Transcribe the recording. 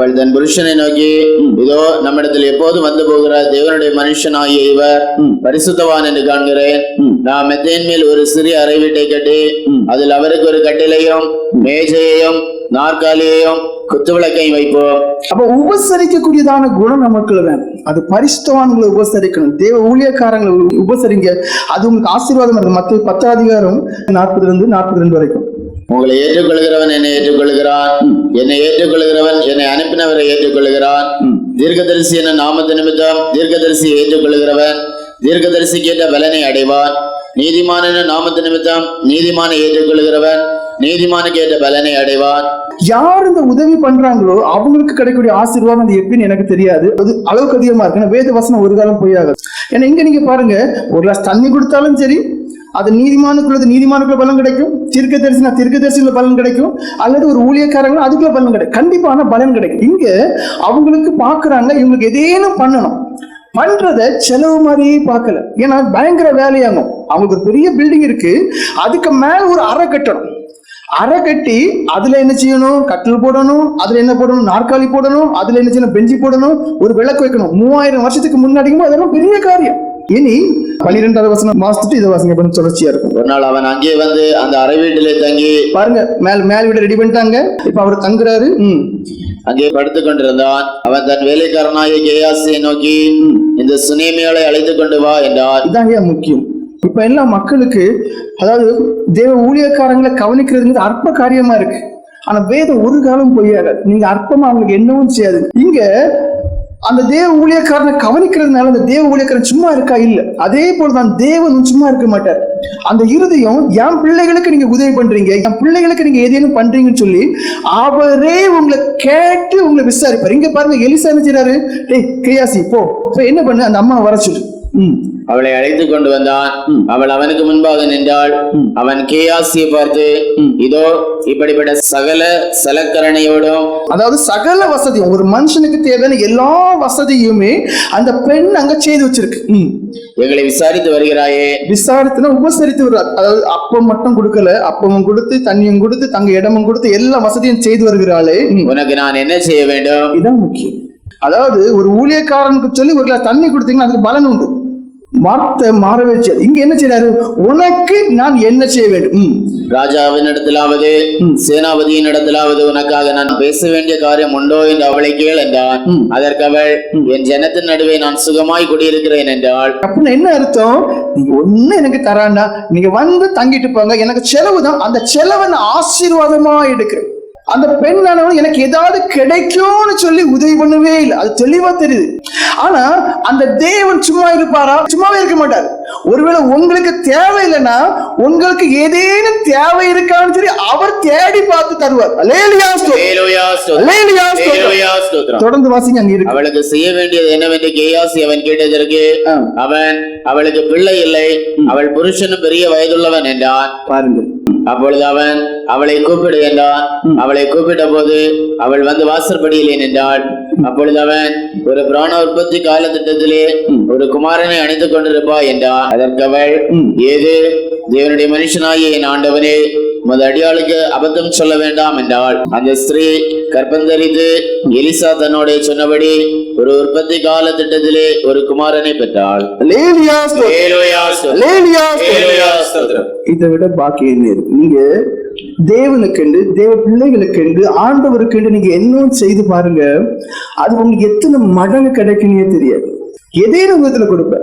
அவள் தன் புருஷனை நோக்கி இதோ நம்மிடத்தில் எப்போதும் வந்து போகிற தேவனுடைய மனுஷனாகிய இவர் பரிசுத்தவான் என்று காண்கிறேன் நாம் மெத்தையின் மேல் ஒரு சிறிய அறை வீட்டை கட்டி அதில் அவருக்கு ஒரு கட்டிலையும் மேஜையையும் நாற்காலியையும் குத்துவிளக்கையும் வைப்போம் அப்ப உபசரிக்கக்கூடியதான குணம் நமக்குள்ள வேணும் அது பரிசுத்தவான்களை உபசரிக்கணும் தேவ ஊழியக்காரங்களை உபசரிங்க அது உங்களுக்கு ஆசீர்வாதம் இருக்கு மத்த பத்தாம் அதிகாரம் நாற்பதுல இருந்து நாற்பது ரெண்டு வரைக்கும் உங்களை ஏற்றுக்கொள்கிறவன் என்னை ஏற்றுக்கொள்கிறான் என்னை ஏற்றுக்கொள்கிறவன் என்னை அனுப்பினவரை ஏற்றுக்கொள்கிறான் தீர்க்கதரிசி என நாமத்து நிமித்தம் தீர்க்கதரிசியை ஏற்றுக்கொள்கிறவன் தீர்க்கதரிசிக்கு ஏற்ற பலனை அடைவான். நீதிமான என நாமத்து நிமித்தம் நீதிமானை ஏற்றுக்கொள்கிறவன் நீதிமானுக்கு ஏற்ற பலனை அடைவான். யார் இந்த உதவி பண்றாங்களோ அவங்களுக்கு கிடைக்கக்கூடிய ஆசீர்வாதம் அது எப்படின்னு எனக்கு தெரியாது. அது அளவுக்கு அதிகமா இருக்கு. வேத வசனம் ஒரு காலம் பொய்யாகாது. ஏன்னா இங்க நீங்க பாருங்க ஒரு கிளாஸ் தண்ணி கொடுத்தாலும் சரி அது நீதிமானுக்குள்ளது நீதிமானுக்குள்ள பலன் கிடைக்கும். தீர்க்க தரிசன தீர்க்க தரிசன பலன் கிடைக்கும். அல்லது ஒரு ஊழியக்காரங்க அதுக்குள்ள பலன் கிடைக்கும். கண்டிப்பான பலன் கிடைக்கும். இங்க அவங்களுக்கு பாக்குறாங்க இவங்களுக்கு எதேனும் பண்ணணும். பண்றத செலவு மாதிரியே பார்க்கல. ஏன்னா பயங்கர வேலையாகும். அவங்களுக்கு ஒரு பெரிய பில்டிங் இருக்கு. அதுக்கு மேல ஒரு அறை கட்டணும். அறை கட்டி அதுல என்ன செய்யணும்? கட்டில் போடணும். அதுல என்ன போடணும்? நாற்காலி போடணும். அதுல என்ன செய்யணும்? பெஞ்சு போடணும். ஒரு விளக்கு வைக்கணும். மூவாயிரம் வருஷத்துக்கு முன்னாடியும் அதெல்லாம் பெரிய காரியம். இனி பன்னிரெண்டாவது வசனம் மாசத்துட்டு இதை வாசிங்க கொஞ்சம் தொடர்ச்சியா இருக்கும். ஒரு நாள் அவன் அங்கே வந்து அந்த அறை வீட்டிலே தங்கி பாருங்க மேல் மேல் வீடு ரெடி பண்ணிட்டாங்க. இப்ப அவர் தங்குறாரு. ம். அங்கே படுத்துக் கொண்டிருந்தான். அவன் தன் வேலைக்காரனாகிய கேயாசியை நோக்கி இந்த சுனேமியாளை அழைத்துக் கொண்டு வா என்றான். இதான் ஏன் முக்கியம். இப்ப எல்லாம் மக்களுக்கு அதாவது தேவ ஊழியக்காரங்களை கவனிக்கிறதுங்கிறது அற்ப காரியமா இருக்கு. ஆனா வேதம் ஒரு காலம் பொய்யாகாது. நீங்க அற்பமா அவங்களுக்கு என்னவும் செய்யாது. இங்க அந்த தேவ ஊழியக்காரனை கவனிக்கிறதுனால அந்த தேவ ஊழியக்காரன் சும்மா இருக்கா? இல்ல. அதே போலதான் தேவனும் சும்மா இருக்க மாட்டார். அந்த இருதயம் என் பிள்ளைகளுக்கு நீங்க உதவி பண்றீங்க. என் பிள்ளைகளுக்கு நீங்க ஏதேனும் பண்றீங்கன்னு சொல்லி அவரே உங்களை கேட்டு உங்களை விசாரிப்பார். இங்க பாருங்க எலிசா என்ன செய்யறாரு டேய் கிரியாசி போ. என்ன பண்ணு? அந்த அம்மா வர சொல்லு. ம். அவளை அழைத்துக் கொண்டு வந்தான். அவள் அவனுக்கு முன்பாக நின்றாள். அவன் கேயாசியை பார்த்து இதோ இப்படிப்பட்ட சகல சலக்கரணையோடும் அதாவது சகல வசதியும் ஒரு மனுஷனுக்கு தேவையான எல்லா வசதியுமே அந்த பெண் அங்க செய்து வச்சிருக்கு. எங்களை விசாரித்து வருகிறாயே. விசாரித்துனா உபசரித்து வருவார். அதாவது அப்பம் மட்டும் கொடுக்கல அப்பமும் கொடுத்து தண்ணியும் கொடுத்து தங்க இடமும் கொடுத்து எல்லா வசதியும் செய்து வருகிறாளே. உனக்கு நான் என்ன செய்ய வேண்டும்? இதான் முக்கியம். அதாவது ஒரு ஊழியக்காரனுக்கு சொல்லி ஒரு தண்ணி கொடுத்தீங்கன்னா அதுக்கு பலன் உண்டு. வார்த்தை மாறவே செய்யாது இங்க என்ன செய்யறாரு உனக்கு நான் என்ன செய்ய வேண்டும். ராஜாவின் இடத்திலாவது சேனாபதியின் இடத்திலாவது உனக்காக நான் பேச வேண்டிய காரியம் உண்டோ என்று அவளை கேள் என்றான். அதற்கு அவள் என் ஜனத்தின் நடுவே நான் சுகமாய் குடியிருக்கிறேன் என்றாள். அப்படின்னு என்ன அர்த்தம்? நீங்க ஒண்ணு எனக்கு தராண்டா? நீங்க வந்து தங்கிட்டு போங்க. எனக்கு செலவு தான் அந்த செலவை நான் ஆசீர்வாதமா எடுக்கிறேன். அந்த பெண்ணானவன் எனக்கு ஏதாவது கிடைக்கும்னு சொல்லி உதவி பண்ணவே இல்லை அது தெளிவா தெரியுது. ஆனா அந்த தேவன் சும்மா இருப்பாரா? சும்மாவே இருக்க மாட்டார். ஒருவேளை உங்களுக்கு தேவை இல்லைன்னா உங்களுக்கு ஏதேனும் தேவை இருக்கான்னு சொல்லி அவர் தேடி பார்த்து தருவார். தொடர்ந்து வாசிங்க அங்க இருக்கு. அவளுக்கு செய்ய வேண்டியது என்னவென்று கேயாசி அவன் கேட்டதற்கு. அவன் அவளுக்கு பிள்ளை இல்லை. அவள் புருஷனும் பெரிய வயதுள்ளவன் என்றான். பாருங்க அப்பொழுது அவன் அவளை கூப்பிடு என்றான். அவளை கூப்பிட்ட போது அவள் வந்து வாசற்படியிலே நின்றாள். அப்பொழுது அவன் ஒரு பிராண உற்பத்தி காலத்திட்டத்திலே ஒரு குமாரனை அணித்துக் கொண்டிருப்பாய் என்றான். அதற்கு அவள் ஏது? தேவனுடைய மனுஷனாகிய என் ஆண்டவனே உமது அடியாளுக்கு அபத்தம் சொல்ல வேண்டாம் என்றாள். அந்த ஸ்திரீ கற்பந்தரித்து எலிசா தன்னோட சொன்னபடி ஒரு உற்பத்தி கால திட்டத்திலே ஒரு குமாரனை பெற்றாள். இதை விட பாக்கி என்ன இருக்கு? நீங்க தேவனுக்கென்று தேவ பிள்ளைகளுக்கென்று ஆண்டவருக்கென்று நீங்க என்ன செய்து பாருங்க. அது உங்களுக்கு எத்தனை மடங்கு கிடைக்குன்னே தெரியாது. ஏதேனும் விதத்துல கொடுப்ப